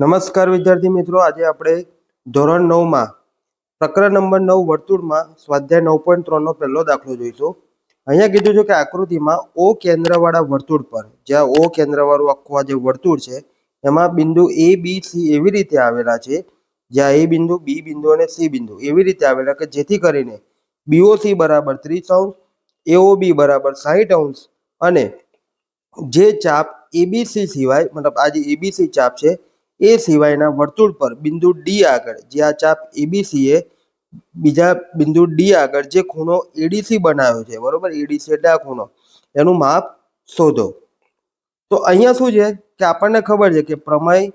નમસ્કાર વિદ્યાર્થી મિત્રો, આજે આપણે ધોરણ નવમાં, પ્રકરણ નંબર નવ વર્તુળમાં સ્વાધ્યાય નવ પોઈન્ટ ત્રણનો પહેલો દાખલો જોઈશું. અહીંયા કીધું છે કે આકૃતિમાં ઓ કેન્દ્રવાળા વર્તુળ પર, જ્યાં ઓ કેન્દ્રવાળું આખું આ જે વર્તુળ છે, એમાં બિંદુ એ બી સી એવી રીતે આવેલા છે, જ્યાં એ બિંદુ બી બિંદુ અને સી બિંદુ એવી રીતે આવેલા કે જેથી કરીને બીઓસી બરાબર ત્રીસ અંશ એઓબી બરાબર સાહીઠ અંશ અને જે ચાપ એબીસી સિવાય, મતલબ આ જે એબીસી ચાપ છે એ સિવાયના વર્તુળ પર બિંદુ ડી આગળ, જે આ ચાપ એબીસી એ બીજા બિંદુ ડી આગળ જે ખૂણો એડીસી બનાવ્યો છે, બરોબર? એડીસી એટલે આ ખૂણો. એનું માપ શોધો. તો અહીંયા શું છે કે આપણને ખબર છે કે પ્રમેય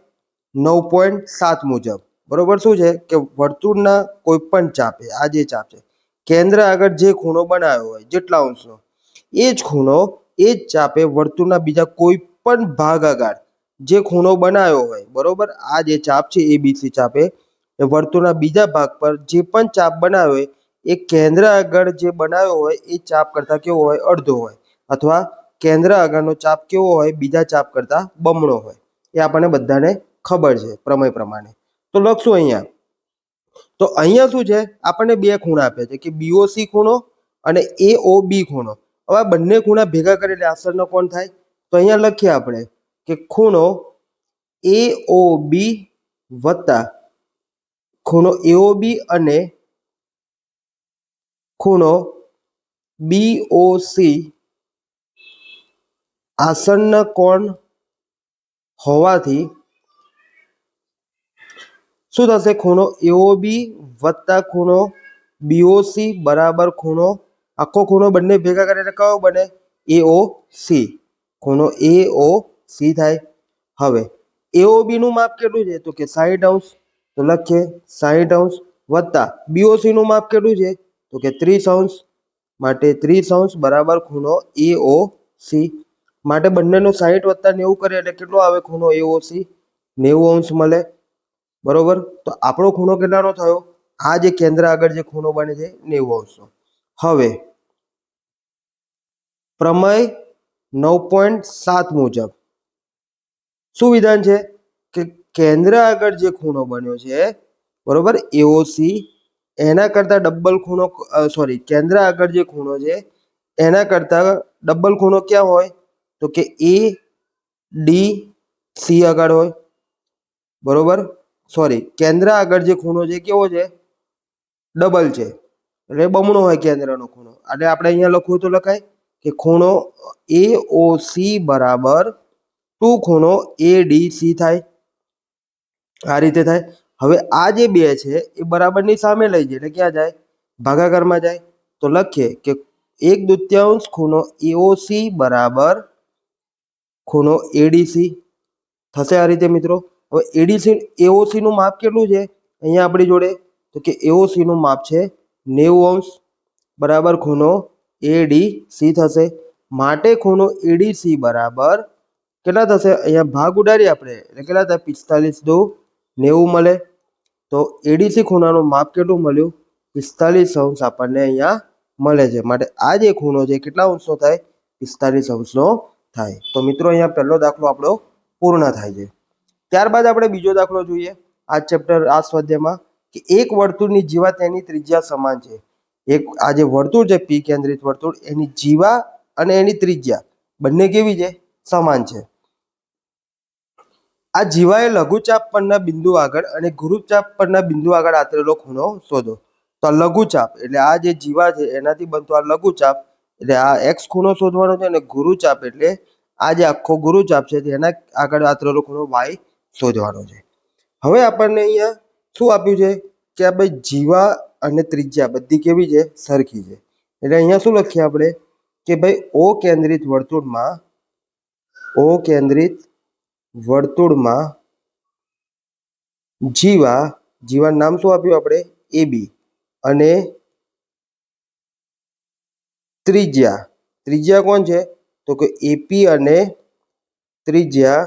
નવ પોઈન્ટ સાત મુજબ, બરોબર? શું છે કે વર્તુળના કોઈ પણ ચાપે, આ જે ચાપ છે, કેન્દ્ર આગળ જે ખૂણો બનાવ્યો હોય, જેટલા અંશનો, એ જ ખૂણો, એ જ ચાપે વર્તુળના બીજા કોઈ પણ ભાગ આગળ જે ખૂણો બનાવ્યો હોય, બરોબર? આ જે ચાપ છે એબીસી ચાપે. એ વર્તુળના બીજા ભાગ પર જે પણ ચાપ બનાવ્યો હોય, એ કેન્દ્ર આગળ જે બનાવ્યો હોય, એ ચાપ કરતા કેવો હોય? અડધો હોય. અથવા કેન્દ્ર આગળનો ચાપ કેવો હોય, બીજા ચાપ કરતા બમણો હોય. એ આપણને બધાને ખબર છે, પ્રમેય પ્રમાણે. તો લખશું અહીંયા. તો અહીંયા શું છે? આપણને બે ખૂણા આપ્યા છે, કે બીઓસી ખૂણો અને એઓબી ખૂણો. હવે બંને ખૂણા ભેગા કરીને આસરનો કોણ થાય? તો અહીંયા લખીએ આપણે. કે ખૂણો એઓબી વત્તા ખૂણો એઓ બી અને ખૂણો બી ઓ સી આસન્ન કોણ હોવાથી શું થશે? ખૂણો એઓ બી વત્તા ખૂણો બીઓસી બરાબર ખૂણો આખો ખૂણો બંને ભેગા કરીને કયો બને? એઓ સી ખૂણો એઓ સી થાય. હવે એઓબી નું માપ કેટલું છે? તો કે સાહીઠ અંશ. તો લખીએ સાહીઠ અંશ વત્તા બીઓસીનું માપ કેટલું છે? તો કે ત્રીસ અંશ. માટે ત્રીસ અંશ બરાબર ખૂણો એઓ સી માટે બંનેનો સાહીઠ વત્તા નેવું કરીએ એટલે કેટલો આવે? ખૂણો એઓ સી નેવું અંશ મળે. બરોબર? તો આપણો ખૂણો કેટલાનો થયો? આ જે કેન્દ્ર આગળ જે ખૂણો બને છે, નેવું અંશનો. હવે, પ્રમેય નવ પોઈન્ટ સાત મુજબ. શું વિધાન છે? કે કેન્દ્ર આગળ જે ખૂણો બન્યો છે, બરોબર? એઓસી એના કરતા ડબલ ખૂણો સોરી કેન્દ્ર આગળ જે ખૂણો છે, એના કરતા ડબલ ખૂણો ક્યાં હોય? તો કે એ ડી સી આગળ હોય. બરોબર? સોરી કેન્દ્ર આગળ જે ખૂણો છે કેવો છે? ડબલ છે. એટલે બમણો હોય કેન્દ્રનો ખૂણો. એટલે આપણે અહીંયા લખવું તો લખાય કે ખૂણો એ ઓ સી બરાબર ટુ ખૂણો એ ડી સી થાય. આ રીતે થાય. હવે આ જે બે છે, એ બરાબરની સામે લઈ જાય એટલે ક્યાં જાય? ભાગાકારમાં જાય. તો લખીએ કે એક દુત્યાંશ ખૂણો એઓસી બરાબર ખૂણો એડીસી થશે આ રીતે મિત્રો? હવે એડીસી એઓસી નું માપ કેટલું છે? અહીંયા આપણી જોડે. તો કે એઓસી નું માપ છે નેવું અંશ બરાબર ખૂણો એડીસી થશે. માટે ખૂણો એડીસી બરાબર કેટલા થશે? અહીંયા ભાગ ઉડાડીએ આપણે. એટલે કેટલા થાય? પિસ્તાલીસ દો નેવું મળે. તો એડીસી ખૂણાનું માપ કેટલું મળ્યું? પિસ્તાલીસ અંશ આપણને અહીંયા મળે છે. માટે આ જે ખૂણો છે, કેટલા અંશનો થાય? પિસ્તાલીસ અંશનો થાય. તો મિત્રો, અહીંયા પહેલો દાખલો આપણો પૂર્ણ થાય છે. ત્યારબાદ આપણે બીજો દાખલો જોઈએ. આ ચેપ્ટર, આ સ્વાધ્યાયમાં કે એક વર્તુળની જીવા તેની ત્રિજ્યા સમાન છે. એક, આ જે વર્તુળ છે, પી કેન્દ્રિત વર્તુળ, એની જીવા અને એની ત્રિજ્યા બંને કેવી છે? સમાન છે. આ જીવાએ લઘુચાપ પરના બિંદુ આગળ અને ગુરુચાપ પરના બિંદુ આગળ આતરેલો ખૂણો શોધો. તો આ લઘુચાપ એટલે આ જે જીવા છે એનાથી બનતો આ લઘુચાપ એટલે આ એક્સ ખૂણો શોધવાનો છે અને ગુરુચાપ એટલે આ જે આખો ગુરુચાપ છે તેના આગળ આતરેલો ખૂણો વાય શોધવાનો છે. હવે આપણને અહીંયા શું આપ્યું છે? કે આ ભાઈ જીવા અને ત્રિજ્યા બધી કેવી છે? સરખી છે. એટલે અહીંયા શું લખીએ આપણે? કે ભાઈ ઓ કેન્દ્રિત વર્તુળમાં ઓ કેન્દ્રિત વર્તુળમાં જીવા જીવા નામ શું આપ્યું આપણે? એ બી. અને ત્રિજ્યા. ત્રિજ્યા કોણ છે? તો કે એપી અને ત્રિજ્યા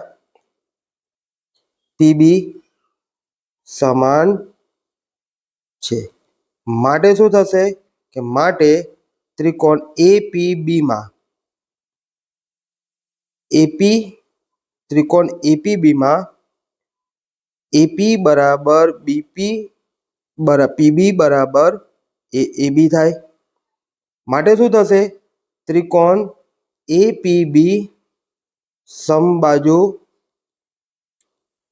પીબી સમાન છે. માટે શું થશે? કે માટે ત્રિકોણ એપીબીમાં એપી ત્રિકોણ એપીબીમાં એપી બરાબર બીપી બરાબર પીબી બરાબર એ એબી થાય. માટે શું થશે? ત્રિકોણ એપીબી સમબાજુ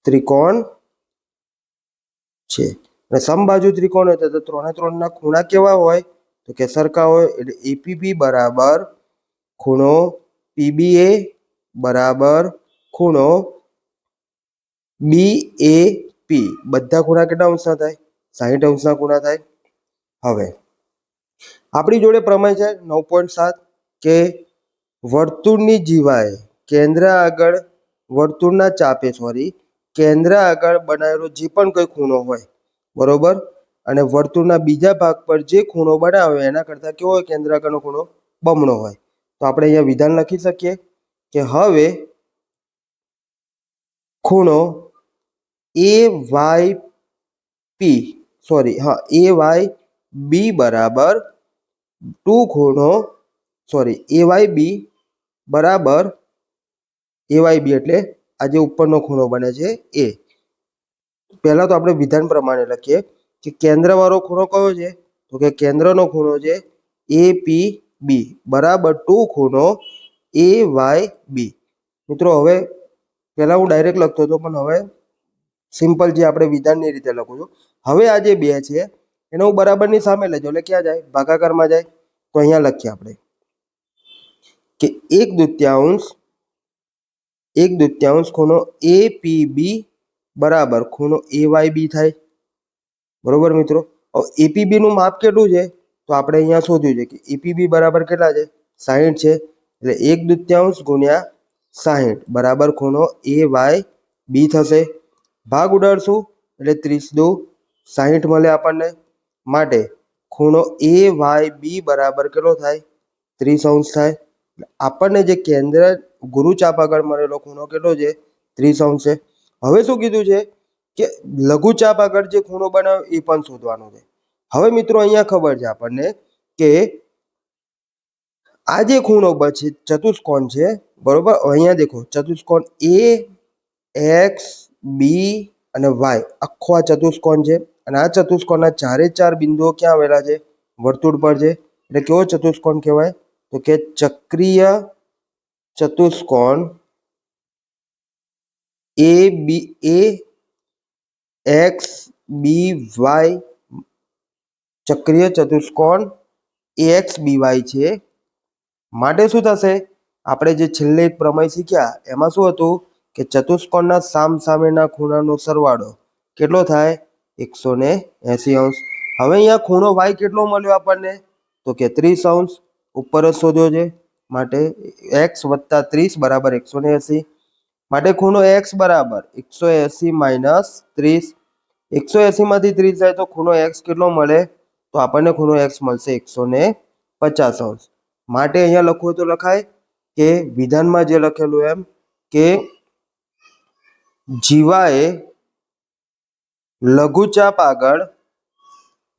ત્રિકોણ છે. અને સમબાજુ ત્રિકોણ હોય તો ત્રણે ત્રણના ખૂણા કેવા હોય? તો કે સરખા હોય એટલે એપીબી બરાબર ખૂણો પીબીએ બરાબર ખૂણો બી એ પી બધા ખૂણા કેટલા અંશના થાય? સાહીઠ અંશના ખૂણા થાય. હવે, આપણી જોડે પ્રમેય છે નવ પોઈન્ટ સાત કે વર્તુળની જીવાએ કેન્દ્ર આગળ વર્તુળના ચાપે સોરી કેન્દ્ર આગળ બનાવેલો જે પણ કોઈ ખૂણો હોય, બરોબર? અને વર્તુળના બીજા ભાગ પર જે ખૂણો બનાવે એના કરતાં કેવો હોય? કેન્દ્ર આગળનો ખૂણો બમણો હોય. તો આપણે અહીંયા વિધાન લખી શકીએ કે હવે ખૂણો એ વાય પી સોરી હા એ વાય બી બરાબર ટુ ખૂણો સોરી એ વાય બી બરાબર એ વાય બી એટલે આ જે ઉપરનો ખૂણો બને છે એ પહેલા તો આપણે વિધાન પ્રમાણે લખીએ કે કેન્દ્રવાળો ખૂણો કયો છે? તો કે કેન્દ્રનો ખૂણો છે એ પી બી બરાબર ટુ ખૂણો એ વાય બી મિત્રો, હવે પહેલા હું ડાયરેક્ટ લખતો હતો, પણ હવે સિમ્પલ જે આપણે વિધાનની રીતે લખું છું. હવે આ જે બે છે, એને હું બરાબરની સામે લેજો એટલે ક્યાં જાય? ભાગાકારમાં જાય. તો અહીંયા લખીએ આપણે કે એક દૂત્યાંશ એક દૂત્યાંશ ખૂણો એ પી બી બરાબર ખૂણો એ વાય બી થાય. બરોબર મિત્રો? હવે એપીબીનું માપ કેટલું છે? તો આપણે અહીંયા શોધ્યું છે કે એપીબી બરાબર કેટલા છે? સાહીઠ છે. એટલે એક દૂત્યાંશ ગુણ્યા સાહીઠ. બરાબર ખૂણો એ વાય બી થશે. ભાગ ઉડાડશું એટલે ત્રીસ દો સાહીઠ મળે આપણને માટે. ખૂણો એ વાય બી બરાબર કેટલો થાય? ત્રીસ અંશ થાય. આપણને જે કેન્દ્ર ગુરુચાપ આગળ મળેલો ખૂણો કેટલો છે? ત્રીસ અંશ છે. હવે શું કીધું છે? કે લઘુચાપ આગળ જે ખૂણો બનાવ્યો એ પણ શોધવાનો છે. હવે મિત્રો અહીંયા ખબર છે આપણને કે આ જે ખૂણો છે ચતુષ્કોણ છે, બરોબર? અહીંયા દેખો, ચતુષ્કોણ એ એક્સ બી અને વાય આખો આ ચતુષ્કોણ છે. અને આ ચતુષ્કોણના ચારે ચાર બિંદુઓ ક્યાં આવેલા છે? વર્તુળ પર છે. એટલે કેવો ચતુષ્કોણ કહેવાય? તો કે ચક્રીય ચતુષ્કોણ એ બી એ એક્સ બી વાય ચક્રીય ચતુષ્કોણ એ એક્સ બી વાય છે. માટે શું થશે? આપણે જે છેલ્લે એક પ્રમેય શીખ્યા, એમાં શું હતું કે ચતુષ્કોણના સામ સામેના ખૂણાનો સરવાળો કેટલો થાય? એકસો ને એસી અંશ. હવે અહીંયા ખૂણો વાય કેટલો મળ્યો આપણને? તો કે ત્રીસ અંશ. ઉપર જ શોધ્યો છે. માટે એક્સ વત્તા ત્રીસ બરાબર એકસો ને એસી. માટે ખૂણો એક્સ બરાબર એકસો એસી માઇનસ ત્રીસ. એકસો એસી માંથી ત્રીસ જાય તો ખૂણો એક્સ કેટલો મળે? તો આપણને ખૂણો એક્સ મળશે એકસો ને પચાસ અંશ. માટે અહીંયા લખવું તો લખાય કે વિધાનમાં જે લખેલું એમ કે જીવાએ લઘુચાપ આગળ,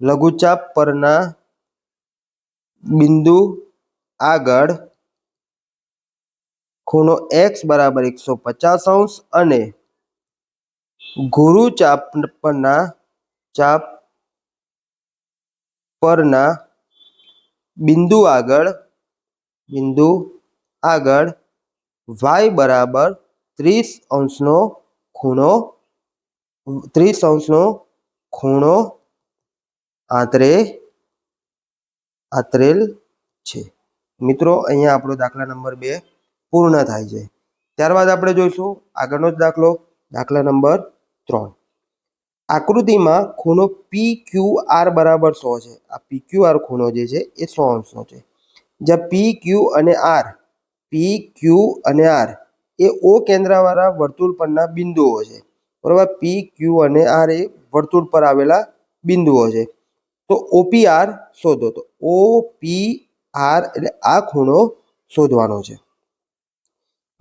લઘુચાપ પરના બિંદુ આગળ ખૂણો એક્સ બરાબર એકસો પચાસ અંશ અને ગુરુ ચાપ પરના ચાપ પરના બિંદુ આગળ બિંદુ આગળ વાય બરાબર ત્રીસ અંશનો ખૂણો, ત્રીસ અંશનો ખૂણો આંતરે આંતરેલ છે. મિત્રો, અહીંયા આપણો દાખલા નંબર બે પૂર્ણ થાય છે. ત્યારબાદ આપણે જોઈશું આગળનો જ દાખલો, દાખલા નંબર ત્રણ. આકૃતિમાં ખૂણો પી ક્યુ બરાબર સો છે. આ પી ખૂણો જે છે એ સો અંશનો છે. જ્યાં પી ક્યુ અને આર પી ક્યુ અને આર એ ઓ કેન્દ્રવાળા વર્તુળ પરના બિંદુઓ છે. બરોબર? પી ક્યુ અને આર એ વર્તુળ પર આવેલા બિંદુઓ છે. તો ઓપી આર શોધો. તો ઓ પી આર એટલે આ ખૂણો શોધવાનો છે.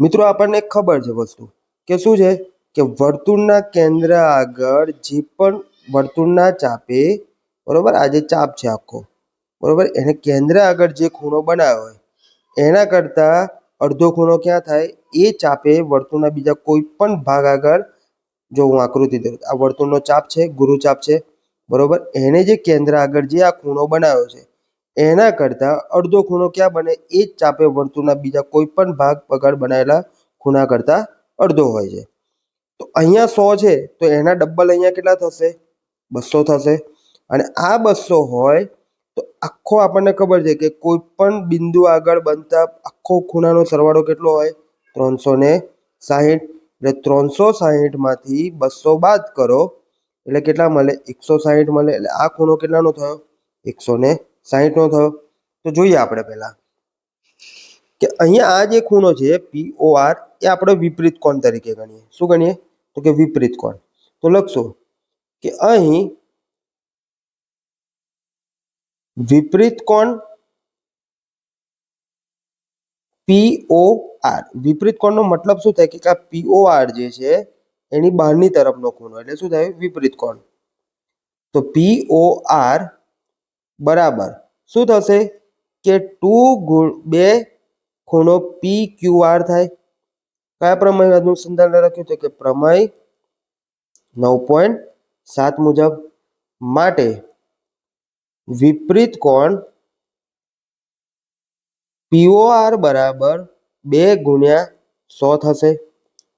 મિત્રો, આપણને ખબર છે વસ્તુ કે શું છે? કે વર્તુળના કેન્દ્ર આગળ જે પણ વર્તુળના ચાપે, બરોબર? આ જે ચાપ છે આખો બરોબર? એને કેન્દ્ર આગળ જે ખૂણો બનાવ્યો હોય, એના કરતાં અડધો ખૂણો ક્યાં થાય? એ ચાપે વર્તુળના બીજા કોઈ પણ ભાગ આગળ, જો હું આકૃતિ દોરું, આ વર્તુળનો ચાપ છે ગુરુચાપ છે, બરોબર? એને જે કેન્દ્ર આગળ જે આ ખૂણો બનાવ્યો છે, એના કરતા અડધો ખૂણો ક્યાં બને? એ જ ચાપે વર્તુળના બીજા કોઈ પણ ભાગ આગળ બનાવેલા ખૂણા કરતા અડધો હોય છે. તો અહીંયા સો છે, તો એના ડબલ અહીંયા કેટલા થશે? બસો થશે. અને આ બસો હોય તો આખો આપણને ખબર છે કે કોઈ પણ બિંદુ આગળ બનતા આખો ખૂણાનો સરવાળો કેટલો હોય? ત્રણસો ને સાહીઠ. એટલે ત્રણસો સાહીઠમાંથી બસો બાદ કરો. એટલે કેટલા મળે? એકસો સાહીઠ મળે. એટલે આ ખૂણો કેટલાનો થયો? એકસો ને સાહીઠનો થયો. તો જોઈએ આપણે પહેલા કે અહીંયા આ જે ખૂણો છે પીઓ આર એ આપણે વિપરીત કોણ તરીકે ગણીએ? શું ગણીએ? તો કે વિપરીત કોણ? તો લખશું કે અહીં વિપરીત કોણ? પીઓ આર વિપરીત કોણનો મતલબ શું થાય? કે આ પીઓ આર જે છે, એની બહારની તરફનો ખૂણો. એટલે શું થાય? વિપરીત કોણ? તો પી ઓ આર બરાબર. શું થશે? કે ટુ ગુણ બે ખૂણો પી ક્યુ આર થાય. કયા પ્રમેય અનુસંધાન લખ્યું છે કે પ્રમેય નવ પોઈન્ટ સાત મુજબ. માટે વિપરીત કોણ? પીઓઆર બરાબર બે ગુણ્યા સો થશે.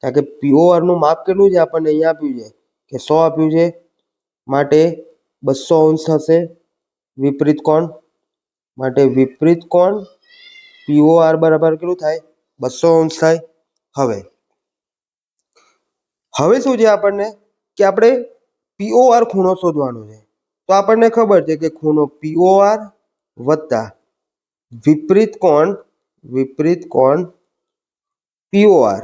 કારણ કે પીઓઆરનું માપ કેટલું છે? આપણને અહીંયા આપ્યું છે કે સો આપ્યું છે. માટે બસો અંશ થશે. વિપરીત કોણ? માટે વિપરીત કોણ? પીઓઆર બરાબર કેટલું થાય? બસો અંશ થાય. હવે હવે શું છે આપણને? કે આપણે પીઓઆર ખૂણો શોધવાનો છે. તો આપણને ખબર છે કે ખૂણો પીઓઆર વત્તા વિપરીત કોણ વિપરીત કોણ પીઓઆર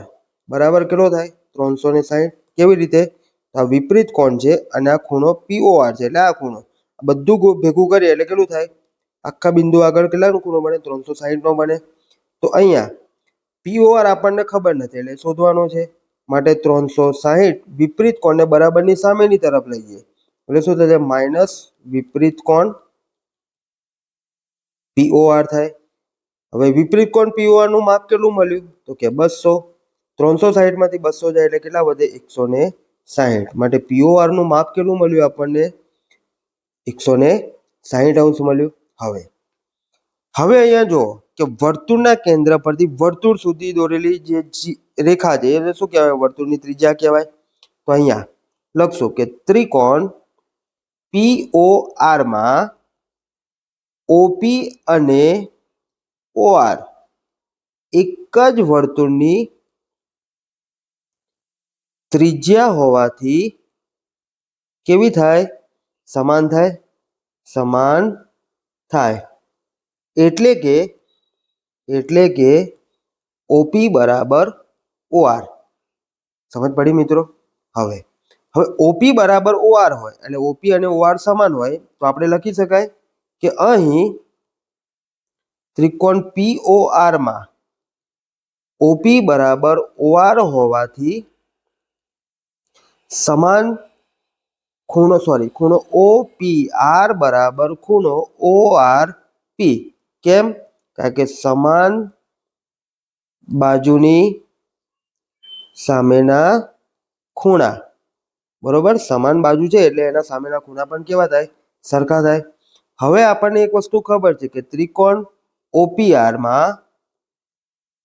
બરાબર કેટલો થાય? ત્રણસો ને સાહીઠ. કેવી રીતે? આ વિપરીત કોણ છે અને આ ખૂણો પીઓઆર છે. એટલે આ ખૂણો. બધું ભેગું કરીએ એટલે કેટલું થાય? આખા બિંદુ આગળ કેટલાનો ખૂણો બને? ત્રણસો સાહીઠનો બને. તો અહીંયા પીઓઆર આપણને ખબર નથી. એટલે શોધવાનો છે. માટે ત્રણસો સાહીઠ વિપરીત કોણને બરાબરની સામેની તરફ લઈ જઈએ એટલે શું થશે માઇનસ વિપરીત કોણ? પીઓઆર થાય. હવે વિપરીત કોણ પીઓઆરનું માપ કેટલું મળ્યું? તો કે બસો. ત્રણસો સાહીઠમાંથી બસો જાય એટલે કેટલા વધે? એકસો ને સાહીઠ. માટે પીઓઆરનું માપ કેટલું મળ્યું આપણને? એકસો ને સાહીઠ અંશ મળ્યું. હવે હવે અહીંયા જુઓ કે વર્તુળના કેન્દ્ર પરથી વર્તુળ સુધી દોરેલી જે રેખા છે, એને શું કહેવાય? વર્તુળની ત્રિજ્યા કહેવાય. તો અહીંયા લખશું કે ત્રિકોણ પીઓ માં ઓપી અને ઓઆર એક જ વર્તુળની ત્રિજ્યા હોવાથી કેવી થાય? સમાન થાય? સમાન થાય. એટલે કે એટલે કે ઓપી બરાબર ઓઆર સમજ પડી મિત્રો? હવે. હવે ઓપી બરાબર ઓઆર હોય, એટલે ઓપી અને ઓઆર સમાન હોય, તો આપણે લખી શકાય કે અહીં ત્રિકોણ પીઓઆરમાં ઓપી બરાબર ઓઆર હોવાથી સમાન ખૂણો સોરી ખૂણો ઓ પી આર બરાબર ખૂણો ઓઆર પી કેમ? કારણ કે સમાન બાજુની સામેના ખૂણા. બરોબર? સમાન બાજુ છે એટલે એના સામેના ખૂણા પણ કેવા થાય? સરખા થાય. હવે આપણને એક વસ્તુ ખબર છે કે ત્રિકોણ ઓપીઆરમાં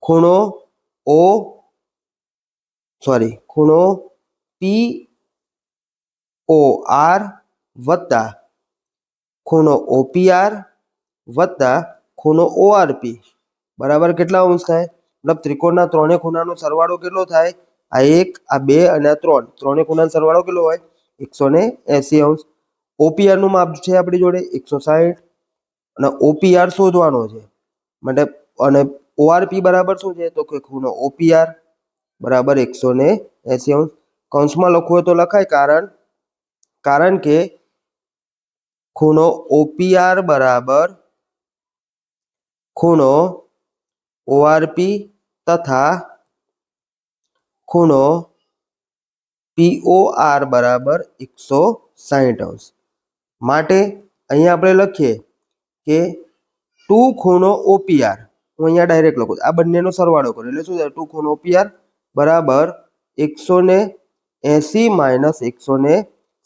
ખૂણો ઓ સોરી ખૂણો પી ઓ આર વત્તા ખૂણો ઓપીઆર વત્તા ખૂણો ઓઆરપી. બરાબર કેટલા અંશ થાય? મતલબ ત્રિકોણના ત્રણે ખૂણાનો સરવાળો કેટલો થાય? આ એક, આ બે અને આ ત્રણ. ત્રણે ખૂણાનો સરવાળો કેટલો હોય? એકસો ને એસી અંશ. ઓપીઆરનું માપ છે આપણી જોડે, એકસો સાહીઠ. અને ઓપીઆર શોધવાનો છે. માટે, અને ઓઆરપી બરાબર શું છે? તો કે ખૂણો ઓપીઆર બરાબર એકસો ને એસી અંશ. કૌંસમાં લખવું હોય તો લખાય, કારણ કારણ કે ખૂણો ઓપીઆર બરાબર ખૂણો ઓઆરપી તથા ખૂણો પીઓઆર બરાબર એકસો સાહીઠ અંશ. માટે અહીંયા આપણે લખીએ કે ટુ ખૂણો ઓપીઆર હું અહીંયા ડાયરેક્ટ લખું. આ બંનેનો સરવાળો કરું એટલે શું થાય? ટુ ખૂણો ઓપીઆર બરાબર એકસો ને એસી માઇનસ એકસો ને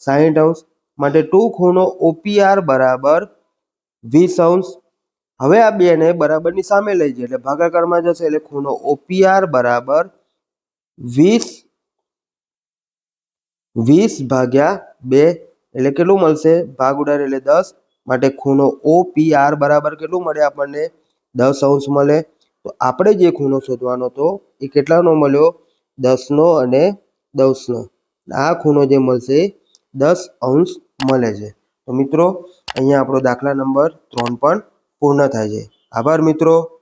સાહીઠ અંશ. માટે ટુ ખૂણો ઓપીઆર બરાબર વીસ અંશ. હવે આ બેને બરાબરની સામે લઈ જઈએ. એટલે ભાગાકારમાં જશે એટલે ખૂણો ઓપીઆર બરાબર વીસ વીસ ભાગ્યા બે એટલે કેટલું મળશે? ભાગ ઉડાડે એટલે દસ. માટે ખૂણો ઓપીઆર બરાબર કેટલું મળે આપણને? દસ અંશ મળે. તો આપણે જે ખૂણો શોધવાનો હતો, એ કેટલાનો મળ્યો? દસનો અને દસનો. આ ખૂણો જે મળશે, દસ અંશ મળે છે. તો મિત્રો, અહીંયા આપણો દાખલા નંબર ત્રણ પણ પૂર્ણ થાય છે. આભાર મિત્રો.